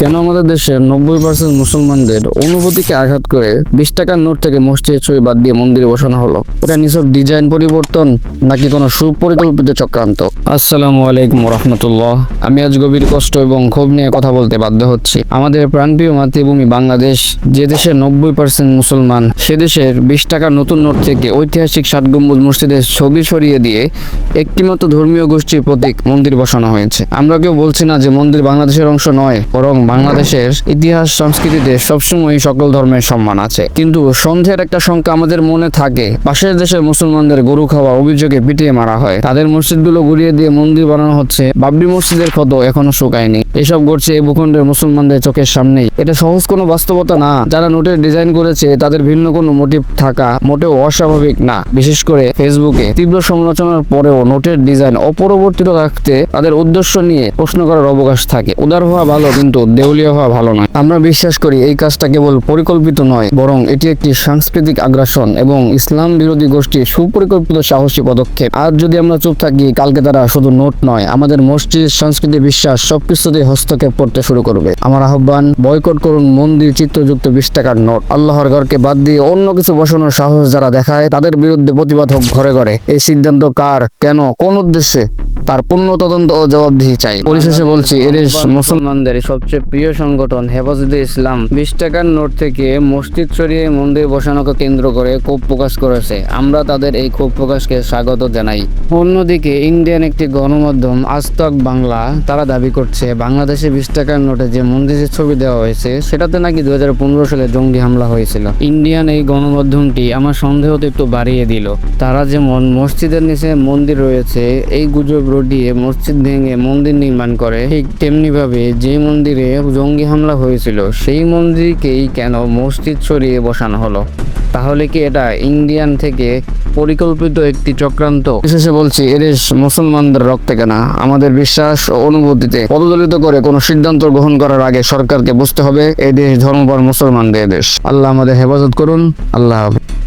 কেন আমাদের দেশের নব্বই পার্সেন্ট মুসলমানদের অনুভূতিকে আঘাত করে বিশ টাকার নোট থেকে মসজিদ ছবি বাদ দিয়ে মন্দিরে বসানো হলো? এটা নিছক ডিজাইন পরিবর্তন নাকি কোনো সুপরিকল্পিত চক্রান্ত? আসসালামু আলাইকুম রহমতুল্লাহ আমি আজ গভীর কষ্ট এবং ক্ষোভ নিয়ে কথা বলতে বাধ্য হচ্ছি। আমাদের প্রাণপ্রিয় মাতৃভূমি বাংলাদেশ, যে দেশের নব্বই পার্সেন্ট মুসলমান, সে দেশের বিশ টাকার নতুন নোট থেকে ঐতিহাসিক ষাট গম্বুজ মসজিদের ছবি সরিয়ে দিয়ে একটিমাত্র ধর্মীয় গোষ্ঠীর প্রতীক মন্দির বসানো হয়েছে। আমরা কেউ বলছি না যে মন্দির বাংলাদেশের অংশ নয়, বরং বাংলাদেশের ইতিহাস, সংস্কৃতিতে সবসময় সকল ধর্মের সম্মান আছে। কিন্তু সন্ধ্যের একটা সংখ্যা আমাদের মনে থাকে। পাশের দেশের মুসলমানদের গরু খাওয়া অভিযোগে পিটিয়ে মারা হয়। তাদের মসজিদগুলো ঘুরিয়ে দিয়ে মন্দির বানানো হচ্ছে। বাবরি মসজিদের ক্ষত এখনও শুকায়নি। এসব ঘটছে এই ভূখণ্ডের মুসলমানদের চোখের সামনেই। এটা সহজ কোনো বাস্তবতা না। যারা নোটের ডিজাইন করেছে, তাদের ভিন্ন কোনো মোটিভ থাকা মোটেও অস্বাভাবিক না। বিশেষ করে ফেসবুকে তীব্র সমালোচনার পরেও নোটের ডিজাইন অপরিবর্তিত রাখতে তাদের উদ্দেশ্য নিয়ে প্রশ্ন করার অবকাশ থাকে। উদার হওয়া ভালো, কিন্তু দেউলিয়া হওয়া ভালো নয়। আমরা বিশ্বাস করি এই কাজটা কেবল পরিকল্পিত নয়, বরং এটি একটি সাংস্কৃতিক আগ্রাসন এবং ইসলাম বিরোধী গোষ্ঠীর সুপরিকল্পিত সাহসী পদক্ষেপ। আর যদি আমরা চুপ থাকি, কালকে তারা শুধু নোট নয়, আমাদের মসজিদ সংস্কৃতি বিশ্বাস সবকিছুতে হস্তক্ষেপ করতে শুরু করবে। আমার আহ্বান, বয়কট করুন মন্দির, চিত্রযুক্ত বিশ টাকার নোট। আল্লাহর ঘরকে বাদ দিয়ে অন্য কিছু বসানোর সাহস যারা দেখায়, তাদের বিরুদ্ধে প্রতিবাদ হোক ঘরে ঘরে। এই সিদ্ধান্ত কার, কেন, কোন উদ্দেশ্যে? তার পূর্ণ তদন্ত ও জবাবদিহি চাই। পরিশেষে বলছি, এদেশ মুসলমানদের সবচেয়ে প্রিয় সংগঠন হেফাজতে ইসলাম বিশ টাকার নোট থেকে মসজিদ সরিয়ে মন্দির বসানোকে কেন্দ্র করে ক্ষোভ প্রকাশ করেছে। আমরা তাদের এই ক্ষোভ প্রকাশকে স্বাগত জানাই। অন্যদিকে ইন্ডিয়ান একটি গণমাধ্যম আজতক বাংলা, তারা দাবি করছে, বাংলাদেশে বিশ টাকার নোটে যে মন্দিরের ছবি দেওয়া হয়েছে, সেটাতে নাকি দু হাজার পনেরো সালে জঙ্গি হামলা হয়েছিল। ইন্ডিয়ান এই গণমাধ্যমটি আমার সন্দেহতে একটু বাড়িয়ে দিল। তারা যেমন মসজিদের নিচে মন্দির রয়েছে, এই গুজব রটিয়ে মসজিদ ভেঙে মন্দির নির্মাণ করে, ঠিক তেমনি ভাবে যে মন্দিরে জঙ্গি হামলা হয়েছিল। সেই মন্দিরকেই কেন মসজিদ সরিয়ে বসানো হলো? তাহলে কি এটা ইন্ডিয়ান থেকে পরিকল্পিত একটি চক্রান্ত? বিশেষে বলছি এদেশ মুসলমানদের রক্তে কেনা। আমাদের বিশ্বাস ও অনুভূতিতে পদদলিত করে কোনো সিদ্ধান্ত গ্রহণ করার আগে সরকারকে বুঝতে হবে এই দেশ ধর্মপর মুসলমানদের দেশ। আল্লাহ আমাদের হেফাজত করুন। আল্লাহ হাফেজ।